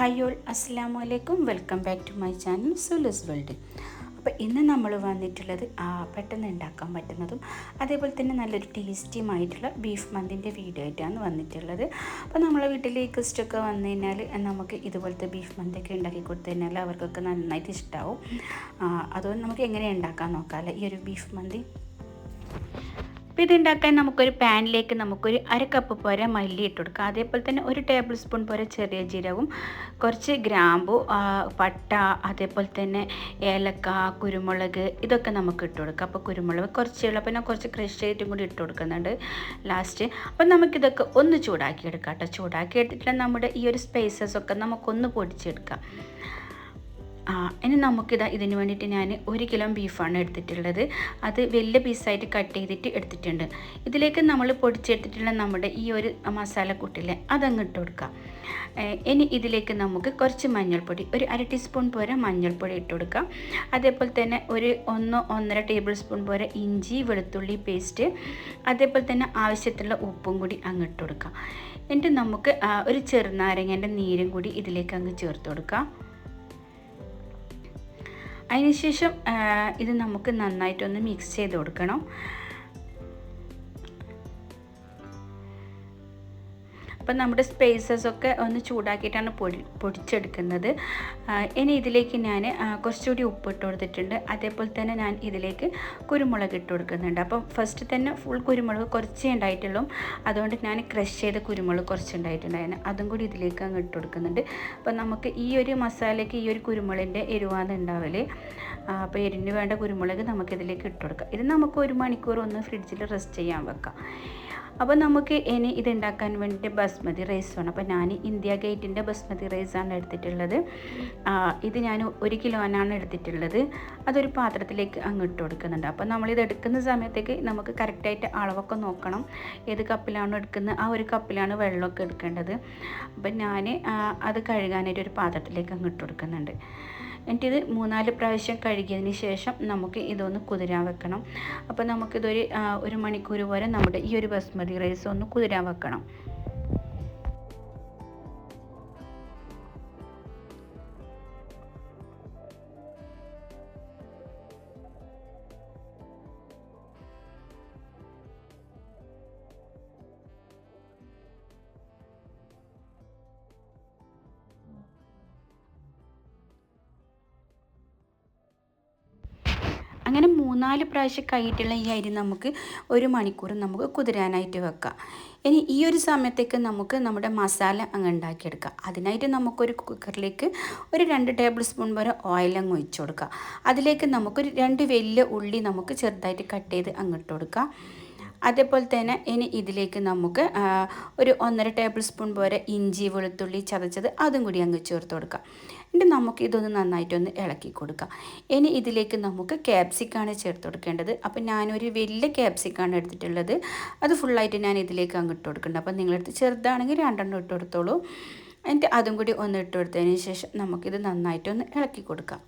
Hi all അസ്സാം വലൈക്കും welcome back to my channel സുലസ് world അപ്പോൾ ഇന്ന് നമ്മൾ വന്നിട്ടുള്ളത് ആ, പെട്ടെന്ന് ഉണ്ടാക്കാൻ പറ്റുന്നതും അതേപോലെ തന്നെ നല്ലൊരു ടേസ്റ്റിയുമായിട്ടുള്ള ബീഫ് മന്തിന്റെ വീഡിയോ ആയിട്ടാണ് വന്നിട്ടുള്ളത്. അപ്പോൾ നമ്മളെ വീട്ടിൽ ഗസ്റ്റൊക്കെ വന്നു കഴിഞ്ഞാൽ നമുക്ക് ഇതുപോലത്തെ ബീഫ് മന്തിയൊക്കെ ഉണ്ടാക്കി കൊടുത്തു കഴിഞ്ഞാൽ അവർക്കൊക്കെ നന്നായിട്ട് ഇഷ്ടമാവും അതുകൊണ്ട് നമുക്ക് എങ്ങനെ ഉണ്ടാക്കാൻ നോക്കാമല്ലേ ഈ ഒരു ബീഫ് മന്തി? അപ്പോൾ ഇതുണ്ടാക്കാൻ നമുക്കൊരു പാനിലേക്ക് നമുക്കൊരു അര കപ്പ് പോരെ മല്ലി ഇട്ട് കൊടുക്കാം. അതേപോലെ തന്നെ ഒരു ടേബിൾ സ്പൂൺ പോരെ ചെറിയ ജീരകവും കുറച്ച് ഗ്രാമ്പു പട്ട അതേപോലെ തന്നെ ഏലക്ക കുരുമുളക് ഇതൊക്കെ നമുക്ക് ഇട്ട് കൊടുക്കാം. അപ്പോൾ കുരുമുളക് കുറച്ച് ഉള്ള. പിന്നെ കുറച്ച് ക്രഷ് ചെയ്തിട്ടും കൂടി ഇട്ട് കൊടുക്കുന്നുണ്ട് ലാസ്റ്റ് അപ്പോൾ നമുക്കിതൊക്കെ ഒന്ന് ചൂടാക്കി എടുക്കാം കേട്ടോ. ചൂടാക്കി എടുത്തിട്ട് നമ്മുടെ ഈ ഒരു സ്പൈസസ് ഒക്കെ നമുക്കൊന്ന് പൊടിച്ചെടുക്കാം. ഇനി നമുക്കിതാ ഇതിന് വേണ്ടിയിട്ട് ഞാൻ ഒരു കിലോ ബീഫാണ് എടുത്തിട്ടുള്ളത്. അത് വലിയ പീസായിട്ട് കട്ട് ചെയ്തിട്ട് എടുത്തിട്ടുണ്ട്. ഇതിലേക്ക് നമ്മൾ പൊടിച്ചെടുത്തിട്ടുള്ള നമ്മുടെ ഈ ഒരു മസാലക്കൂട്ടില്ലേ അതങ്ങ് ഇട്ട് കൊടുക്കാം ഇനി ഇതിലേക്ക് നമുക്ക് കുറച്ച് മഞ്ഞൾപ്പൊടി ഒരു അര ടീസ്പൂൺ പോരെ മഞ്ഞൾപ്പൊടി ഇട്ട് കൊടുക്കാം. അതേപോലെ തന്നെ ഒരു ഒന്ന് ഒന്നര ടേബിൾ സ്പൂൺ പോരെ ഇഞ്ചി വെളുത്തുള്ളി പേസ്റ്റ് അതേപോലെ തന്നെ ആവശ്യത്തിലുള്ള ഉപ്പും കൂടി അങ്ങ് ഇട്ട് കൊടുക്കാം. എന്നിട്ട് നമുക്ക് ഒരു ചെറുനാരങ്ങേന്റെ നീരും കൂടി ഇതിലേക്ക് അങ്ങ് ചേർത്ത് കൊടുക്കാം. അതിനുശേഷം ഇത് നമുക്ക് നന്നായിട്ടൊന്ന് മിക്സ് ചെയ്ത് കൊടുക്കണം. അപ്പം നമ്മുടെ സ്പേസസ് ഒക്കെ ഒന്ന് ചൂടാക്കിയിട്ടാണ് പൊടി പൊടിച്ചെടുക്കുന്നത്. ഇനി ഇതിലേക്ക് ഞാൻ കുറച്ചുകൂടി ഉപ്പ് ഇട്ട് കൊടുത്തിട്ടുണ്ട്. അതേപോലെ തന്നെ ഞാൻ ഇതിലേക്ക് കുരുമുളക് ഇട്ട് കൊടുക്കുന്നുണ്ട്. അപ്പം ഫസ്റ്റ് തന്നെ ഫുൾ കുരുമുളക് കുറച്ചേ ഉണ്ടായിട്ടുള്ളൂ. അതുകൊണ്ട് ഞാൻ ക്രഷ് ചെയ്ത കുരുമുളക് കുറച്ച് ഉണ്ടായിട്ടുണ്ടായിരുന്നു അതും കൂടി ഇതിലേക്ക് അങ്ങ് ഇട്ട് കൊടുക്കുന്നുണ്ട്. അപ്പം നമുക്ക് ഈ ഒരു മസാലയ്ക്ക് ഈ ഒരു കുരുമുളകിന്റെ എരിവാണ് ഉണ്ടാവൽ. അപ്പോൾ എരിഞ്ഞ് വേണ്ട കുരുമുളക് നമുക്കിതിലേക്ക് ഇട്ട് കൊടുക്കാം. ഇത് നമുക്ക് ഒരു മണിക്കൂർ ഒന്ന് ഫ്രിഡ്ജിൽ റെസ്റ്റ് ചെയ്യാൻ വെക്കാം. അപ്പോൾ നമുക്ക് ഇനി ഇത് ഉണ്ടാക്കാൻ വേണ്ടിയിട്ട് ബസ്മതി റൈസ് വേണം. അപ്പോൾ ഞാൻ ഇന്ത്യ ഗേറ്റിന്റെ ബസ്മതി റൈസാണ് എടുത്തിട്ടുള്ളത്. ഇത് ഞാൻ ഒരു കിലോനാണ് എടുത്തിട്ടുള്ളത്. അതൊരു പാത്രത്തിലേക്ക് അങ്ങ് ഇട്ട് കൊടുക്കുന്നുണ്ട്. അപ്പോൾ നമ്മളിത് എടുക്കുന്ന സമയത്തേക്ക് നമുക്ക് കറക്റ്റായിട്ട് അളവൊക്കെ നോക്കണം. ഏത് കപ്പിലാണോ എടുക്കുന്നത് ആ ഒരു കപ്പിലാണ് വെള്ളമൊക്കെ എടുക്കേണ്ടത്. അപ്പം ഞാൻ അത് കഴുകാനായിട്ട് ഒരു പാത്രത്തിലേക്ക് അങ്ങ് ഇട്ട് കൊടുക്കുന്നുണ്ട്. എന്നിട്ടിത് മൂന്നാൽ പ്രാവശ്യം കഴുകിയതിന് ശേഷം നമുക്ക് ഇതൊന്ന് കുതിരാൻ വെക്കണം. അപ്പോൾ നമുക്കിതൊരു ഒരു മണിക്കൂർ വരെ നമ്മുടെ ഈ ഒരു ബസ്മതി റൈസ് ഒന്ന് കുതിരാൻ വെക്കണം. അങ്ങനെ മൂന്നാൽ പ്രാവശ്യം കഴിഞ്ഞിട്ടുള്ള ഈ അരി നമുക്ക് ഒരു മണിക്കൂർ നമുക്ക് കുതിരാനായിട്ട് വെക്കാം. ഇനി ഈ ഒരു സമയത്തേക്ക് നമുക്ക് നമ്മുടെ മസാല അങ്ങ് ഉണ്ടാക്കിയെടുക്കാം. അതിനായിട്ട് നമുക്കൊരു കുക്കറിലേക്ക് ഒരു രണ്ട് ടേബിൾ സ്പൂൺ വരെ ഓയിൽ അങ്ങ് ഒഴിച്ചു കൊടുക്കുക അതിലേക്ക് നമുക്കൊരു രണ്ട് വലിയ ഉള്ളി നമുക്ക് ചെറുതായിട്ട് കട്ട് ചെയ്ത് അങ്ങിട്ട് കൊടുക്കാം. അതേപോലെ തന്നെ ഇനി ഇതിലേക്ക് നമുക്ക് ഒരു ഒന്നര ടേബിൾ സ്പൂൺ പോലെ ഇഞ്ചി വെളുത്തുള്ളി ചതച്ചത് അതും കൂടി അങ്ങ് ചേർത്ത് കൊടുക്കാം. എന്നിട്ട് നമുക്ക് ഇതൊന്ന് നന്നായിട്ടൊന്ന് ഇളക്കി കൊടുക്കാം. ഇനി ഇതിലേക്ക് നമുക്ക് ക്യാപ്സിക്കാണ് ചേർത്ത് കൊടുക്കേണ്ടത്. അപ്പം ഞാനൊരു വലിയ ക്യാപ്സിക്കാണ് എടുത്തിട്ടുള്ളത്. അത് ഫുള്ളായിട്ട് ഞാൻ ഇതിലേക്ക് അങ്ങ് ഇട്ട് കൊടുക്കുന്നുണ്ട്. അപ്പം നിങ്ങളെടുത്ത് ചെറുതാണെങ്കിൽ രണ്ടെണ്ണം ഇട്ട് കൊടുത്തോളൂ. എന്നിട്ട് അതും കൂടി ഒന്ന് ഇട്ട് കൊടുത്തതിന് ശേഷം നമുക്കിത് നന്നായിട്ടൊന്ന് ഇളക്കി കൊടുക്കാം.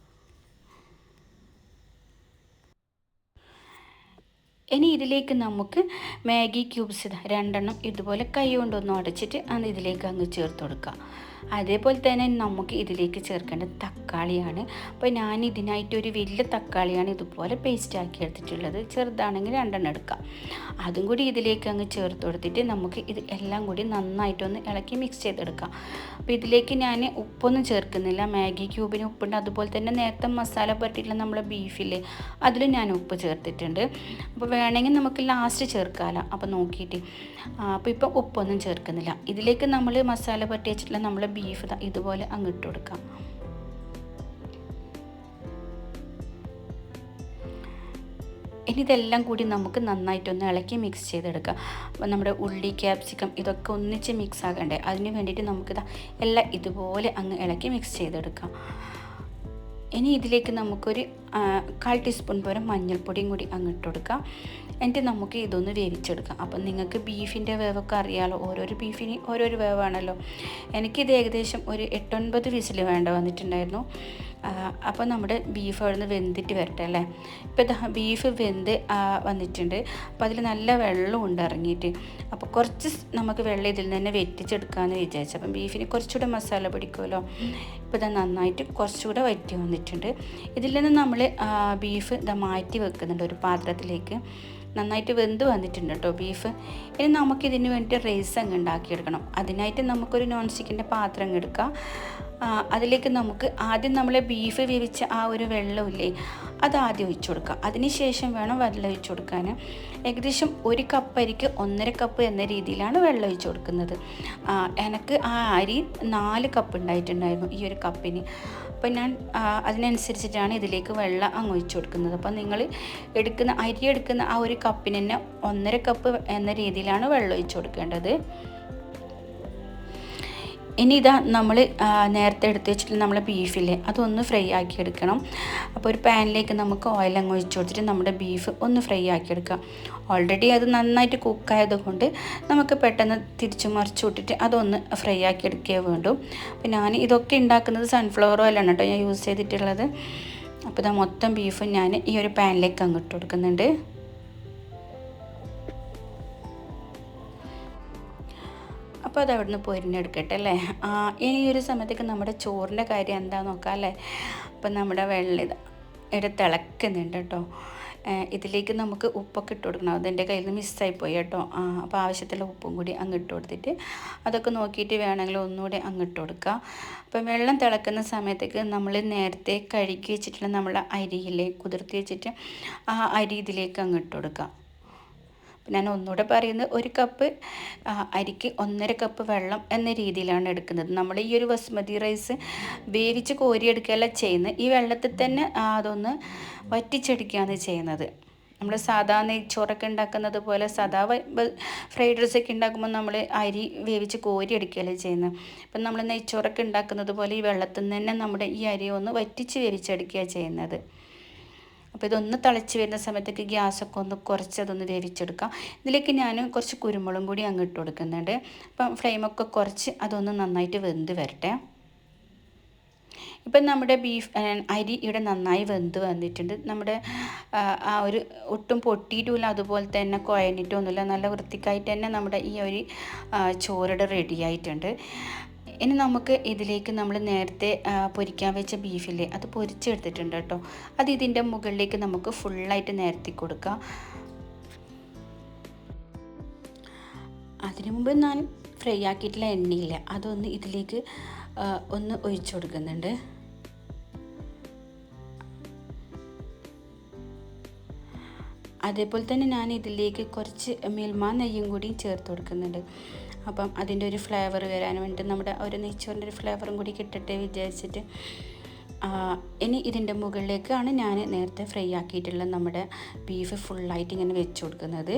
ഇനി ഇതിലേക്ക് നമുക്ക് മാഗി ക്യൂബ്സ് രണ്ടെണ്ണം ഇതുപോലെ കൈ കൊണ്ടൊന്ന് അടച്ചിട്ട് അത് ഇതിലേക്ക് അങ്ങ് ചേർത്ത് കൊടുക്കുക. അതേപോലെ തന്നെ നമുക്ക് ഇതിലേക്ക് ചേർക്കേണ്ട തക്കാളിയാണ്. അപ്പോൾ ഞാൻ ഇതിനായിട്ട് ഒരു വലിയ തക്കാളിയാണ് ഇതുപോലെ പേസ്റ്റ് ആക്കി എടുത്തിട്ടുള്ളത്. ചെറുതാണെങ്കിൽ രണ്ടെണ്ണം എടുക്കാം. അതും കൂടി ഇതിലേക്ക് അങ്ങ് ചേർത്ത് കൊടുത്തിട്ട് നമുക്ക് ഇത് എല്ലാം കൂടി നന്നായിട്ടൊന്ന് ഇളക്കി മിക്സ് ചെയ്തെടുക്കാം. അപ്പോൾ ഇതിലേക്ക് ഞാൻ ഉപ്പൊന്നും ചേർക്കുന്നില്ല. മാഗി ക്യൂബിന് ഉപ്പുണ്ട്. അതുപോലെ തന്നെ നേരത്തെ മസാല പറ്റിയിട്ടുള്ള നമ്മുടെ ബീഫില്ലേ അതിൽ ഞാൻ ഉപ്പ് ചേർത്തിട്ടുണ്ട്. അപ്പോൾ വേണമെങ്കിൽ നമുക്ക് ലാസ്റ്റ് ചേർക്കാമല്ലോ അപ്പോൾ നോക്കിയിട്ട്. അപ്പോൾ ഇപ്പോൾ ഉപ്പൊന്നും ചേർക്കുന്നില്ല. ഇതിലേക്ക് നമ്മൾ മസാല പറ്റി വെച്ചിട്ടുള്ള നമ്മളെ ബീഫ് ഇതുപോലെ അങ്ങ് ഇട്ട് കൊടുക്കാം. ഇനി ഇതെല്ലാം കൂടി നമുക്ക് നന്നായിട്ടൊന്ന് ഇളക്കി മിക്സ് ചെയ്തെടുക്കാം. അപ്പം നമ്മുടെ ഉള്ളി ക്യാപ്സിക്കം ഇതൊക്കെ ഒന്നിച്ച് മിക്സ് ആകണ്ടേ? അതിന് വേണ്ടിയിട്ട് നമുക്കിത് എല്ലാം ഇതുപോലെ അങ്ങ് ഇളക്കി മിക്സ് ചെയ്തെടുക്കാം. ഇനി ഇതിലേക്ക് നമുക്കൊരു കാൽ ടീസ്പൂൺ പോലെ മഞ്ഞൾപ്പൊടിയും കൂടി അങ്ങ് ഇട്ട് കൊടുക്കാം. എന്നിട്ട് നമുക്ക് ഇതൊന്ന് വേവിച്ചെടുക്കാം. അപ്പം നിങ്ങൾക്ക് ബീഫിന്റെ വേവൊക്കെ അറിയാമല്ലോ ഓരോരോ ബീഫിന് ഓരോരോ വേവാണല്ലോ. എനിക്കിത് ഏകദേശം ഒരു എട്ടൊൻപത് വിസിൽ വേണ്ട വന്നിട്ടുണ്ടായിരുന്നു. അപ്പോൾ നമ്മുടെ ബീഫ് അവിടെ നിന്ന് വെന്തിട്ട് വരട്ടെ അല്ലേ? ഇപ്പോൾ ബീഫ് വെന്ത് വന്നിട്ടുണ്ട്. അപ്പോൾ അതിൽ നല്ല വെള്ളമുണ്ട് ഇറങ്ങിയിട്ട് അപ്പോൾ കുറച്ച് നമുക്ക് വെള്ളം ഇതിൽ നിന്ന് തന്നെ വെറ്റിച്ചെടുക്കാമെന്ന് വിചാരിച്ചു. അപ്പം ബീഫിന് കുറച്ചുകൂടെ മസാല പിടിക്കുമല്ലോ? ഇപ്പോൾ ഇതാ നന്നായിട്ട് കുറച്ചുകൂടെ വറ്റി വന്നിട്ടുണ്ട്. ഇതിൽ നിന്ന് നമ്മൾ ബീഫ് ഇതാ മാറ്റി വെക്കുന്നുണ്ട് ഒരു പാത്രത്തിലേക്ക്. നന്നായിട്ട് വെന്ത് വന്നിട്ടുണ്ട് കേട്ടോ ബീഫ് ഇനി നമുക്കിതിന് വേണ്ടി റൈസ് അങ്ങ് ഉണ്ടാക്കിയെടുക്കണം. അതിനായിട്ട് നമുക്കൊരു നോൺ സ്റ്റിക്കിന്റെ പാത്രം എടുക്കാം. അതിലേക്ക് നമുക്ക് ആദ്യം നമ്മൾ ബീഫ് വേവിച്ച ആ ഒരു വെള്ളമില്ലേ അത് ആദ്യം ഒഴിച്ചു കൊടുക്കുക. അതിനുശേഷം വേണം വെള്ളം ഒഴിച്ചു കൊടുക്കാൻ. ഏകദേശം ഒരു കപ്പ് അരിക്ക് ഒന്നര കപ്പ് എന്ന രീതിയിലാണ് വെള്ളം ഒഴിച്ചു കൊടുക്കുന്നത്. എനിക്ക് ആ അരി നാല് കപ്പ് ഉണ്ടായിട്ടുണ്ടായിരുന്നു ഈ ഒരു കപ്പിന് അപ്പം ഞാൻ അതിനനുസരിച്ചിട്ടാണ് ഇതിലേക്ക് വെള്ളം അങ്ങ് ഒഴിച്ചു കൊടുക്കുന്നത്. അപ്പം നിങ്ങൾ എടുക്കുന്ന അരി എടുക്കുന്ന ആ ഒരു കപ്പിന് തന്നെ ഒന്നര കപ്പ് എന്ന രീതിയിലാണ് വെള്ളം ഒഴിച്ചു കൊടുക്കേണ്ടത്. ഇനി ഇതാ നമ്മൾ നേരത്തെ എടുത്ത് വെച്ചിട്ട് നമ്മൾ ബീഫില്ലേ അതൊന്ന് ഫ്രൈ ആക്കി എടുക്കണം. അപ്പോൾ ഒരു പാനിലേക്ക് നമുക്ക് ഓയിൽ അങ്ങ് ഒഴിച്ച് കൊടുത്തിട്ട് നമ്മുടെ ബീഫ് ഒന്ന് ഫ്രൈ ആക്കി എടുക്കുക ഓൾറെഡി അത് നന്നായിട്ട് കുക്കായത് കൊണ്ട് നമുക്ക് പെട്ടെന്ന് തിരിച്ചു മറിച്ച് വിട്ടിട്ട് അതൊന്ന് ഫ്രൈ ആക്കി എടുക്കേ വേണ്ടു. അപ്പോൾ ഞാൻ ഇതൊക്കെ ഉണ്ടാക്കുന്നത് സൺഫ്ലവർ ഓയിലാണ് കേട്ടോ ഞാൻ യൂസ് ചെയ്തിട്ടുള്ളത്. അപ്പോൾ ഇതാ മൊത്തം ബീഫും ഞാൻ ഈ ഒരു പാനിലേക്ക് അങ്ങ് ഇട്ട് കൊടുക്കുന്നുണ്ട്. അപ്പോൾ അത് അവിടുന്ന് പൊരിഞ്ഞെടുക്കട്ടെ അല്ലേ? ഇനി ഈ ഒരു സമയത്തേക്ക് നമ്മുടെ ചോറിന്റെ കാര്യം എന്താ നോക്കാം അല്ലേ? അപ്പം നമ്മുടെ വെള്ളം ഇത് ഇവിടെ തിളക്കുന്നുണ്ട് കേട്ടോ. ഇതിലേക്ക് നമുക്ക് ഉപ്പൊക്കെ ഇട്ട് കൊടുക്കണം. അതെന്റെ കയ്യിൽ നിന്ന് മിസ്സായി പോയി കേട്ടോ. ആ, അപ്പോൾ ആവശ്യത്തിലുള്ള ഉപ്പും കൂടി അങ്ങ് ഇട്ട് കൊടുത്തിട്ട് അതൊക്കെ നോക്കിയിട്ട് വേണമെങ്കിൽ ഒന്നുകൂടി അങ്ങ് ഇട്ട് കൊടുക്കുക അപ്പം വെള്ളം തിളക്കുന്ന സമയത്തേക്ക് നമ്മൾ നേരത്തെ കഴുകി വെച്ചിട്ടുള്ള നമ്മളെ അരിയിലേക്ക് കുതിർത്തി വെച്ചിട്ട് ആ അരി ഇതിലേക്ക് അങ്ങ് ഇട്ട് കൊടുക്കുക ഞാൻ ഒന്നുകൂടെ പറയുന്നത് ഒരു കപ്പ് അരിക്ക് ഒന്നര കപ്പ് വെള്ളം എന്ന രീതിയിലാണ് എടുക്കുന്നത്. നമ്മൾ ഈ ഒരു ബസ്മതി റൈസ് വേവിച്ച് കോരിയെടുക്കുകയല്ല ചെയ്യുന്നത്. ഈ വെള്ളത്തിൽ തന്നെ അതൊന്ന് വറ്റിച്ചെടുക്കുകയാണ് ചെയ്യുന്നത്. നമ്മൾ സാധാ നെയ്ച്ചോറൊക്കെ ഉണ്ടാക്കുന്നത് പോലെ സാധാ ഫ്രൈഡ് റൈസ് ഒക്കെ ഉണ്ടാക്കുമ്പോൾ നമ്മൾ അരി വേവിച്ച് കോരി എടുക്കുകയല്ലേ ചെയ്യുന്നത്. അപ്പം നമ്മൾ നെയ്ച്ചോറൊക്കെ ഉണ്ടാക്കുന്നത് പോലെ ഈ വെള്ളത്തിൽ നിന്ന് തന്നെ നമ്മുടെ ഈ അരി ഒന്ന് വറ്റിച്ച് വേവിച്ചെടുക്കുകയാണ് ചെയ്യുന്നത്. അപ്പോൾ ഇതൊന്ന് തിളച്ച് വരുന്ന സമയത്തേക്ക് ഗ്യാസൊക്കെ ഒന്ന് കുറച്ച് അതൊന്ന് വേവിച്ചെടുക്കാം. ഇതിലേക്ക് ഞാൻ കുറച്ച് കുരുമുളകും കൂടി അങ്ങ് ഇട്ട് കൊടുക്കുന്നുണ്ട്. അപ്പം ഫ്ലെയിമൊക്കെ കുറച്ച് അതൊന്ന് നന്നായിട്ട് വെന്ത് വരട്ടെ. ഇപ്പം നമ്മുടെ ബീഫ് അരി ഇവിടെ നന്നായി വെന്ത് വന്നിട്ടുണ്ട്. നമ്മുടെ ആ, ഒരു ഒട്ടും പൊട്ടിയിട്ടുമില്ല അതുപോലെ തന്നെ കുഴഞ്ഞിട്ടൊന്നുമില്ല. നല്ല വൃത്തിക്കായിട്ട് തന്നെ നമ്മുടെ ഈ ഒരു ആ, റെഡിയായിട്ടുണ്ട് ഇനി നമുക്ക് ഇതിലേക്ക് നമ്മൾ നേരത്തെ പൊരിക്കാൻ വെച്ച ബീഫില്ലേ അത് പൊരിച്ചെടുത്തിട്ടുണ്ട് കേട്ടോ. അത് ഇതിന്റെ മുകളിലേക്ക് നമുക്ക് ഫുള്ളായിട്ട് നിരത്തി കൊടുക്കാം. അതിനു മുമ്പ് ഞാൻ ഫ്രൈ ആക്കിയിട്ടുള്ള എണ്ണയില്ല അതൊന്ന് ഇതിലേക്ക് ഒന്ന് ഒഴിച്ചു കൊടുക്കുന്നുണ്ട്. അതേപോലെ തന്നെ ഞാൻ ഇതിലേക്ക് കുറച്ച് മിൽമ നെയ്യും കൂടി ചേർത്ത് കൊടുക്കുന്നുണ്ട്. അപ്പം അതിന്റെ ഒരു ഫ്ലേവർ വരാൻ വേണ്ടി നമ്മുടെ ഒരു നെയ്ച്ചോറിന്റെ ഒരു ഫ്ലേവറും കൂടി കിട്ടട്ടെ വിചാരിച്ചിട്ട് ഇനി ഇതിന്റെ മുകളിലേക്കാണ് ഞാൻ നേരത്തെ ഫ്രൈ ആക്കിയിട്ടുള്ള നമ്മുടെ ബീഫ് ഫുള്ളായിട്ട് ഇങ്ങനെ വെച്ച് കൊടുക്കുന്നത്.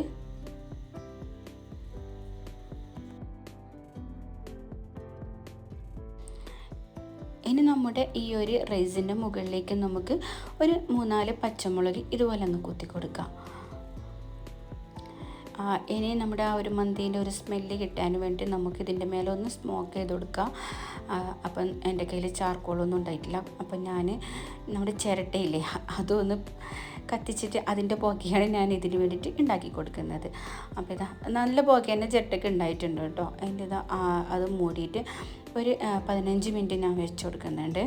ഇനി നമ്മുടെ ഈ ഒരു റൈസിന്റെ മുകളിലേക്ക് നമുക്ക് ഒരു മൂന്നാൽ പച്ചമുളക് ഇതുപോലെ ഒന്ന് കുത്തി കൊടുക്കാം. ഇനി നമ്മുടെ ആ ഒരു മന്തീന്റെ ഒരു സ്മെല്ല് കിട്ടാൻ വേണ്ടി നമുക്ക് ഇതിന്റെ മേലെ ഒന്ന് സ്മോക്ക് ചെയ്ത് കൊടുക്കാം. അപ്പം എന്റെ കയ്യിൽ ചാർക്കോളൊന്നും ഉണ്ടായിട്ടില്ല. അപ്പം ഞാൻ നമ്മുടെ ചിരട്ടയില്ലേ അതൊന്ന് കത്തിച്ചിട്ട് അതിന്റെ പുകയാണ് ഞാൻ ഇതിന് വേണ്ടിയിട്ട് ഉണ്ടാക്കി കൊടുക്കുന്നത്. അപ്പോൾ ഇതാ നല്ല പുക തന്നെ ചിരട്ടയ്ക്ക് ഉണ്ടായിട്ടുണ്ട് കേട്ടോ. അതിന്റെ ഇതാ അത് മൂടിയിട്ട് ഒരു പതിനഞ്ച് മിനിറ്റ് ഞാൻ വെച്ച് കൊടുക്കുന്നുണ്ട്.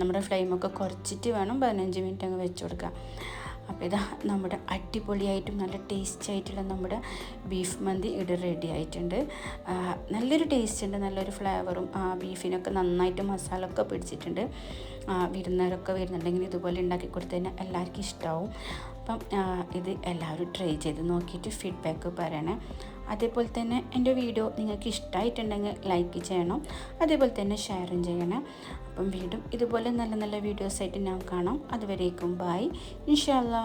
നമ്മുടെ ഫ്ലെയിമൊക്കെ കുറച്ചിട്ട് വേണം പതിനഞ്ച് മിനിറ്റ് അങ്ങ് വെച്ച് കൊടുക്കാം അപ്പോൾ ഇതാ നമ്മുടെ അടിപൊളിയായിട്ടും നല്ല ടേസ്റ്റ് ആയിട്ടുള്ള നമ്മുടെ ബീഫ് മന്തി ഇവിടെ റെഡി ആയിട്ടുണ്ട്. നല്ലൊരു ടേസ്റ്റ് ഉണ്ട് നല്ലൊരു ഫ്ലേവറും ബീഫിനൊക്കെ നന്നായിട്ട് മസാല ഒക്കെ പിടിച്ചിട്ടുണ്ട് വിരുന്നവരൊക്കെ വരുന്നുണ്ടെങ്കിൽ ഇതുപോലെ ഉണ്ടാക്കി കൊടുത്തു കഴിഞ്ഞാൽ എല്ലാവർക്കും ഇഷ്ടമാവും അപ്പം ഇത് എല്ലാവരും ട്രൈ ചെയ്ത് നോക്കിയിട്ട് ഫീഡ്ബാക്ക് പറയണം. അതേപോലെ തന്നെ എന്റെ വീഡിയോ നിങ്ങൾക്ക് ഇഷ്ടമായിട്ടുണ്ടെങ്കിൽ ലൈക്ക് ചെയ്യണം. അതേപോലെ തന്നെ ഷെയറും ചെയ്യണം. അപ്പം വീണ്ടും ഇതുപോലെ നല്ല നല്ല വീഡിയോസായിട്ട് ഞാൻ കാണാം. അതുവരേക്കും ബായ് ഇൻഷാല്ലാ